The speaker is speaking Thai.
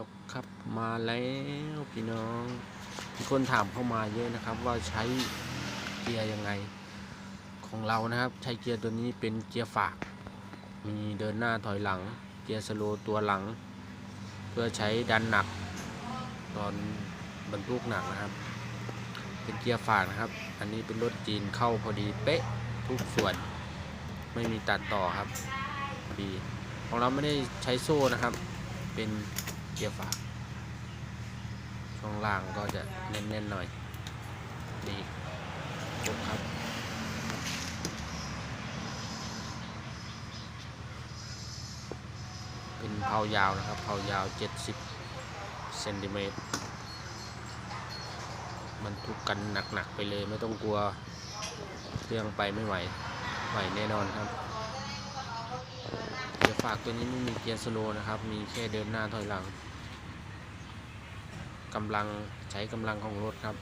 แล้วครับมาแล้วพี่น้องมีคนถามเข้ามาเยอะนะครับ ว่าใช้เกียร์ยังไง ของเรานะครับใช้เกียร์ตัวนี้เป็นเกียร์ฝาก มีเดินหน้าถอยหลัง เกียร์สโลตัวหลัง เพื่อใช้ดันหนัก ตอนบรรทุกหนักนะครับ เป็นเกียร์ฝากนะครับ อันนี้เป็นรถจีนเข้าพอดีเป๊ะทุกส่วน ไม่มีตัดต่อครับพอดีของเราไม่ได้ใช้โซ่นะครับ เป็น กียร์ฝากช่วงล่างก็จะแน่นๆหน่อย ดีครบครับ เป็นเผายาวนะครับเผายาว 70เซนติเมตรบรรทุกกันหนัก ๆ ไปเลยไม่ต้องกลัวเครื่องไปไม่ไหวไหวแน่นอนครับเกียร์ฝากตัวนี้ไม่มีเกียร์สโลนะครับ มีแค่เดินหน้าถอยหลัง กำลังใช้กำลังของรถครับ